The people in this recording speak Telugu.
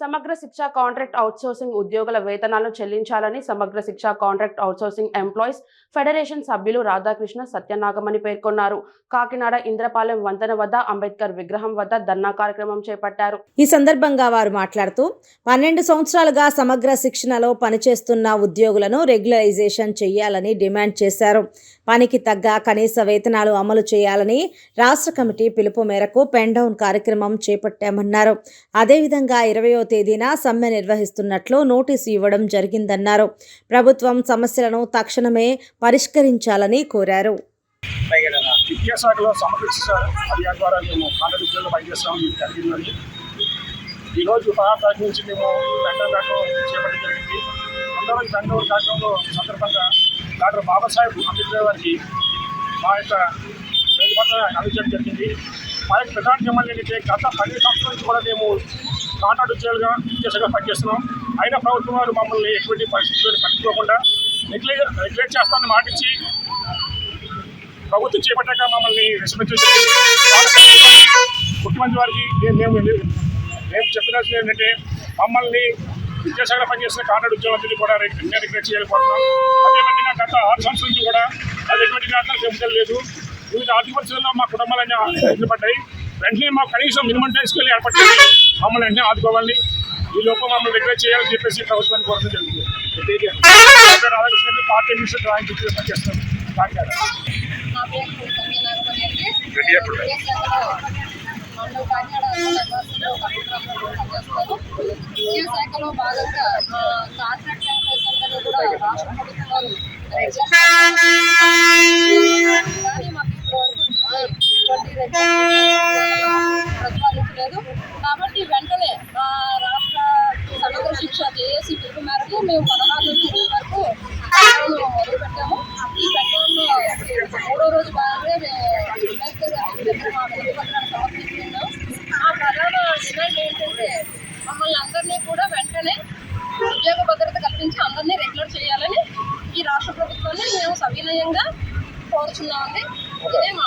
సమగ్ర శిక్ష కాంట్రాక్ట్ అవుట్సోర్సింగ్ ఉద్యోగుల వేతనాలను చెల్లించాలని సమగ్ర శిక్ష కాంట్రాక్ట్ అవుట్సోర్సింగ్ ఎంప్లాయీస్ ఫెడరేషన్ సభ్యులు రాధాకృష్ణ సత్యనాగమని పేర్కొన్నారు. కాకినాడ ఇంద్రపాలెం వంతెన వద్ద అంబేద్కర్ విగ్రహం వద్ద ధర్నా కార్యక్రమం చేపట్టారు. ఈ సందర్భంగా వారు మాట్లాడుతూ పన్నెండు సంవత్సరాలుగా సమగ్ర శిక్షణలో పనిచేస్తున్న ఉద్యోగులను రెగ్యులరైజేషన్ చేయాలని డిమాండ్ చేశారు. పనికి తగ్గ కనీస వేతనాలు అమలు చేయాలని రాష్ట్ర కమిటీ పిలుపు మేరకు పెండౌన్ కార్యక్రమం చేపట్టామన్నారు. అదేవిధంగా ఇరవయో తేదీన సమ్మె నిర్వహిస్తున్నట్లు నోటీసు ఇవ్వడం జరిగిందన్నారు. ప్రభుత్వం సమస్యలను తక్షణమే పరిష్కరించాలని కోరారు. విద్యాశాఖలో సమకృష్ణ అధికారి ద్వారా మేము కాంట్రాక్ట్ ఉద్యోగంలో జరిగిందని ఈరోజు పదహారు తారీఖు నుంచి మేము బెంగళూరు కార్యక్రమం చేపట్టడం జరిగింది. అందరం బెంగళూరు దండం కార్యక్రమంలో సందర్భంగా డాక్టర్ బాబాసాహెబ్ అంబేద్కర్ గారికి మా యొక్క ప్రతిపత్ర అందించడం జరిగింది. మా యొక్క ప్రధాన డిమాండ్ ఏంటంటే గత పన్నెండు సంవత్సరాల నుంచి కూడా మేము కాంట్రాక్ట్ ఉద్యోగులుగా విద్యాశాఖగా పనిచేస్తున్నాం. అయినా ప్రభుత్వం వారు మమ్మల్ని ఎటువంటి పరిస్థితులను పట్టించుకోకుండా రెగ్యులేట్ రెగ్యులేట్ చేస్తామని మాటించి ప్రభుత్వం చేపట్టాక మమ్మల్ని రెస్పెక్ట్ చేసి ముఖ్యమంత్రి వారికి నేను మేము మేము చెప్పినట్లు ఏంటంటే మమ్మల్ని విద్యాశాఖలో పనిచేసిన కాంట్రాక్ట్ ఉద్యోగులందరినీ కూడా రిగ్రెట్ చేయాలనుకుంటున్నాం అదేవిధంగా గత ఆరు సంవత్సరాల నుంచి కూడా అది ఎటువంటి కారణాలు పెంపుదల లేదు. వివిధ ఆర్థిక పరిస్థితుల్లో మా కుటుంబాలన్నీ ఇబ్బంది పడ్డాయి. వెంటనే మాకు కనీసం మినిమం టైం స్కేల్ ఏర్పడింది మమ్మల్ని వెంటనే ఆదుకోవాలి ఈ లోపల మమ్మల్ని రిగ్రెట్ చేయాలని చెప్పేసి ప్రభుత్వాన్ని కోరడం జరుగుతుంది doctor Radhakrishna party minister drawing duty పనిచేస్తారు కాకినాడ నా విద్యాశాఖలో కాకినాడ యూనివర్సిటీలో విద్యాశాఖలో భాగంగా కాంట్రాక్ట్ ఎంప్లాయీస్ కూడా రాష్ట్ర ప్రభుత్వం కానీ మాకు ప్రతిపాదించలేదు. కాబట్టి వెంటనే మా రాష్ట్ర సమగ్ర శిక్ష జేఏసీ పిలుపు మేరకు మేము పదహారు నుంచి ఇరవై వరకు పెట్రోల్ మొదలు పెట్టాము ఈ పెట్రోల్ మూడో రోజు బాగానే మేము అంబేద్కర్ గారి దగ్గర మా వినతిపత్రాన్ని సమర్పించుకున్నాం ఆ ప్రధాన డిమాండ్ ఏంటంటే వాళ్ళందరినీ అందరినీ కూడా వెంటనే ఉద్యోగ భద్రత కల్పించి అందరినీ రెగ్యులర్ చేయాలని ఈ రాష్ట్ర ప్రభుత్వాన్ని మేము సవినయంగా కోరుచున్నామండి. ఇదే మా